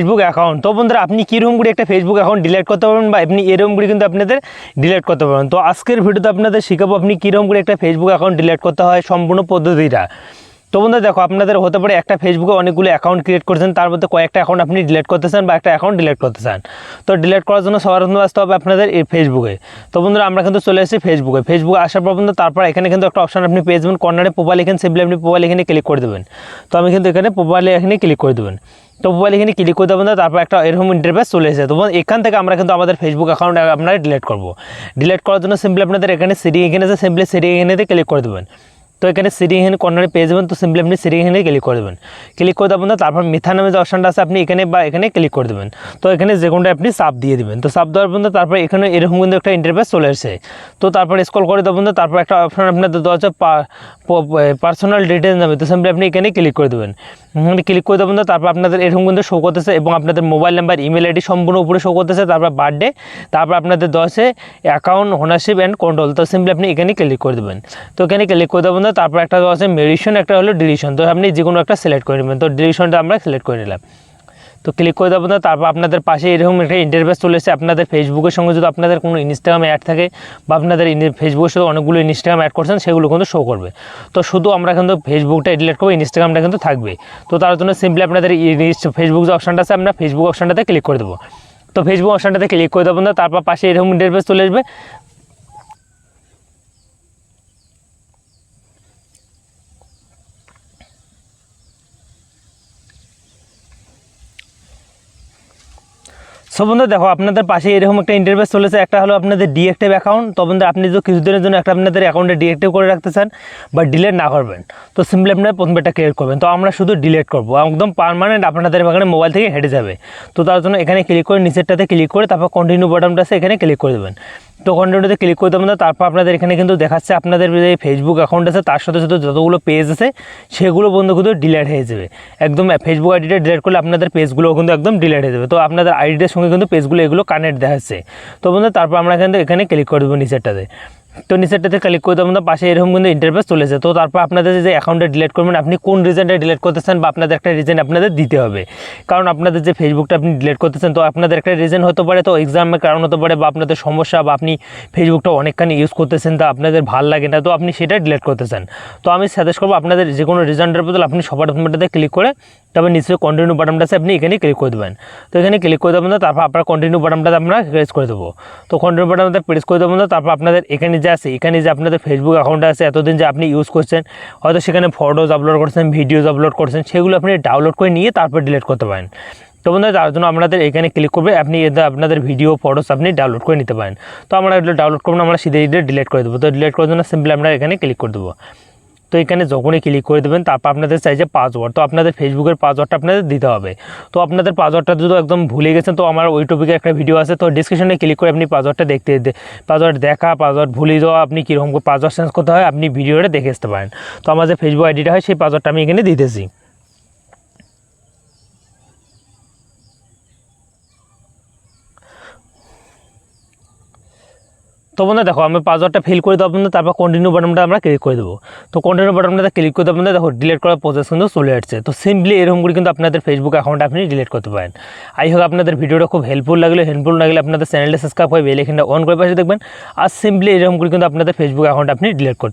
Facebook account তো বন্ধুরা, আপনি কীরকম করে একটা ফেসবুক অ্যাকাউন্ট ডিলেট করতে পারবেন বা আপনি এরকম করে কিন্তু আপনাদের ডিলেট করতে পারবেন? তো আজকের ভিডিওতে আপনাদের শিখাবো আপনি কীরকম করে একটা ফেসবুক অ্যাকাউন্ট ডিলেট করতে হয় সম্পূর্ণ পদ্ধতিটা। তো বন্ধুরা দেখো আপনাদের হতে পারে একটা ফেসবুকে অনেকগুলো অ্যাকাউন্ট ক্রিয়েট করেছেন তার মধ্যে কয়েকটা অ্যাকাউন্ট আপনি ডিলেট করতে চান বা একটা অ্যাকাউন্ট ডিলিট করতে চান তো ডিলেট করার জন্য সবার প্রথমে আসতে হবে আপনাদের এই ফেসবুকে তো বন্ধুরা আমরা কিন্তু চলে এসেছি ফেসবুকে ফেসবুকে আসার পর বন্ধু তারপর এখানে কিন্তু একটা অপশন আপনি পেয়ে যাবেন কর্নারে প্রোফাইল এখানে সিম্পলি আপনি প্রোফাইল এখানে ক্লিক করে দেবেন। তো আমি কিন্তু এখানে প্রোফাইলে এখানে ক্লিক করে দেবেন। তো মোবাইল এখানে ক্লিক করে দেবেন তারপর একটা এরকম ইন্টারফেস চলে এসেছে। তো বন্ধু, এখান থেকে আমরা কিন্তু আমাদের ফেসবুক অ্যাকাউন্ট আপনারা ডিলিট করব। ডিলিট করার জন্য সিম্পলি আপনাদের এখানে সিটিং এখানে সিম্পলি সিটিং এখানে ক্লিক করে দেবেন। তো এখানে এখানে কর্নারে পেয়ে যাবেন, তো সিম্পলি আপনি এখানে ক্লিক করে দেবেন। ক্লিক করে দেবেন তারপর মিথা নামে যে অপশনটা আছে, আপনি এখানে বা এখানে ক্লিক করে দেবেন। তো এখানে যে কোনটা আপনি সাপ দিয়ে দেবেন। তো সাপ দেওয়ার পর্যন্ত তারপর এখানে এরকম কিন্তু একটা ইন্টারফেস চলে এসেছে তো তারপর স্কল করে দেবেন তারপর একটা অপশন আপনাদের দেওয়া হচ্ছে পার্সোনাল ডিটেলস নামে। তো সিম্পলি আপনি এখানে ক্লিক করে দেবেন। এখানে ক্লিক করে দেবেন তারপর আপনাদের এরকম কিন্তু শো করতেছে এবং আপনাদের মোবাইল নাম্বার ইমেল আইডি সম্পূর্ণ উপরে শো করতেছে। তারপর বার্থডে তারপর আপনাদের দেওয়া অ্যাকাউন্ট ওনারশিপ অ্যান্ড কন্ট্রোল তো সিম্পলি আপনি এখানে ক্লিক করে দেবেন। তো এখানে ক্লিক করে দেবেন তো তারপর একটা আছে মেডিশন একটা হলো ডিলিশন তো আপনি যে কোনো একটা সিলেক্ট করে নেবেন। তো ডিলিশনটা আমরা সিলেক্ট করে নিলাম। তো ক্লিক করে দেবেন তো তারপর আপনাদের পাশে এরকম একটা ইন্টারভেস চলে এসেছে। আপনাদের ফেসবুকের সঙ্গে যদি আপনাদের কোনো ইনস্টাগ্রাম অ্যাড থাকে বা আপনাদের ফেসবুকের সাথে অনেকগুলো ইনস্টাগ্রাম অ্যাড করছেন, সেগুলো কিন্তু শো করবে। তো শুধু আমরা কিন্তু ফেসবুকটা ডিলিট করব ইনস্টাগ্রামটা কিন্তু থাকবে। তো তার জন্য সিম্পলি আপনাদের ফেসবুক যে অপশানটা আছে, আমরা ফেসবুক অপশানটাতে ক্লিক করে দেবো। তো ফেসবুক অপশানটাতে ক্লিক করে দেবো না, তারপর পাশে এরকম ইন্টারভেস চলে আসবে। সো বন্ধু, দেখো, আপনাদের পাশে এরকম একটা ইন্টারভেস চলেছে। একটা হলো আপনাদের ডিএক্টিভ অ্যাকাউন্ট তো বন্ধু, আপনি যদি কিছুদিনের জন্য একটা আপনাদের অ্যাকাউন্টে ডিএক্টিভ করে রাখতে চান, বা ডিলেট না করবেন, তো সিম্পলি আপনারা প্রথমে একটা ক্রিয়েট করবেন। তো আমরা শুধু ডিলেট করব। একদম পারমানেন্ট আপনাদের এখানে মোবাইল থেকে হেঁটে যাবে। তো তার জন্য এখানে ক্লিক করে নিচেরটাতে ক্লিক করে তারপর কন্টিনিউ বাটনটা আছে, এখানে ক্লিক করে দেবেন। তো কন্টিনিউতে ক্লিক করে দেবেন তারপর আপনাদের এখানে কিন্তু দেখাচ্ছে আপনাদের যে ফেসবুক অ্যাকাউন্ট আছে, তার সাথে সাথে যতগুলো পেজ আছে, সেগুলো বন্ধু কিন্তু ডিলেট হয়ে যাবে। একদম ফেসবুক আইডিটা ডিলেট করলে আপনাদের পেজগুলো কিন্তু একদম ডিলেট হয়ে যাবে। তো আপনাদের আইডিটার সঙ্গে কিন্তু পেজগুলো এগুলো কানেক্ট দেখাচ্ছে। তো বন্ধু তারপর আমরা কিন্তু এখানে ক্লিক করে দেবো নিচেরটাতে। তো নিচেরটাতে ক্লিক করে দেবেন পাশে এরকম কিন্তু ইন্টারফেস চলেছে। তো তারপর আপনাদের যে অ্যাকাউন্টে ডিলিট করবেন, আপনি কোন রিজনটা ডিলিট করতেছেন বা আপনাদের একটা রিজন আপনাদের দিতে হবে। কারণ আপনাদের যে ফেসবুকটা আপনি ডিলিট করতেছেন, তো আপনাদের একটা রিজন হতে পারে, তো এক্সামের কারণ হতে পারে বা আপনাদের সমস্যা বা আপনি ফেসবুকটা অনেকখানি ইউজ করতেছেন, তা আপনাদের ভালো লাগে না, তো আপনি সেটা ডিলিট করতেছেন। তো আমি সাজেস্ট করব আপনাদের যে কোনো রিজনটার বদল আপনি সবার প্রথমটাতে ক্লিক করে তবে নিশ্চয়ই কন্টিনিউ বাটনটা আছে, আপনি এখানে ক্লিক করে দেবেন। তো এখানে ক্লিক করে দেবেন তারপর আপনার কন্টিনিউ বাটনটাতে আমরা প্রেস করে দেবো। তো কন্টিনিউ বাটনটাতে প্রেস করে দেবেন তারপর আপনাদের এখানে যে আছে, এখানে যে আপনাদের ফেসবুক অ্যাকাউন্ট আছে, এতদিন যে আপনি ইউজ করছেন, হয়তো সেখানে ফটোজ আপলোড করছেন ভিডিওজ আপলোড করছেন, সেগুলো আপনি ডাউনলোড করে নিয়ে তারপর ডিলিট করতে পারেন। তো বন্ধুরা, তার জন্য আপনাদের এখানে ক্লিক করবে, আপনি এতে আপনাদের ভিডিও ফটোস আপনি ডাউনলোড করে নিতে পারেন। তো আমরা ডাউনলোড করব আমরা সিধে সিধে ডিলিট করে দেবো। তো ডিলিট করার জন্য সিম্পলি আমরা এখানে ক্লিক করে দেবো। এখানে যখনই ক্লিক করে দেবেন, তারপর আপনাদের চাই যে পাসওয়ার্ড তো আপনাদের ফেসবুকের পাসওয়ার্ডটা আপনাদের দিতে হবে। তো আপনাদের পাসওয়ার্ডটা যদি একদম ভুলে গেছেন, তো আমার ওই টপিকে একটা ভিডিও আছে, তো ডিসক্রিপশনে ক্লিক করে আপনি পাসওয়ার্ডটা দেখতে পাসওয়ার্ড দেখা পাসওয়ার্ড ভুলে যাওয়া, আপনি কীরকম পাসওয়ার্ড চেঞ্জ করতে হয়, আপনি ভিডিওটা দেখে আসতে পারেন। তো আমার যে ফেসবুক আইডিটা হয়, সেই পাসওয়ার্ডটা আমি এখানে দিতেছি। তো বন্ধু দেখো, আমি পাসওয়ার্ডটা ফিল করে দেবো বন্ধু, তারপর কন্টিনিউ বাটনটা আমরা ক্লিক করে দেবো। তো কন্টিনিউ বাটনটা ক্লিক করে দেবো দেখো ডিলিট করার প্রসেস কিন্তু চলে আসছে। তো সিম্পলি এরকম করে কিন্তু আপনাদের ফেসবুক অ্যাকাউন্ট আপনি ডিলিট করতে পারেন। আই হোক আপনাদের ভিডিওটা খুব হেল্পফুল লাগলে। হেল্পফুল লাগলে আপনাদের চ্যানেলটা সাবস্ক্রাইব হয়ে বেলেখানটা অন করে পাশে দেখবেন। আর সিম্পলি এরকম করে কিন্তু আপনাদের ফেসবুক অ্যাকাউন্ট আপনি ডিলিট করতে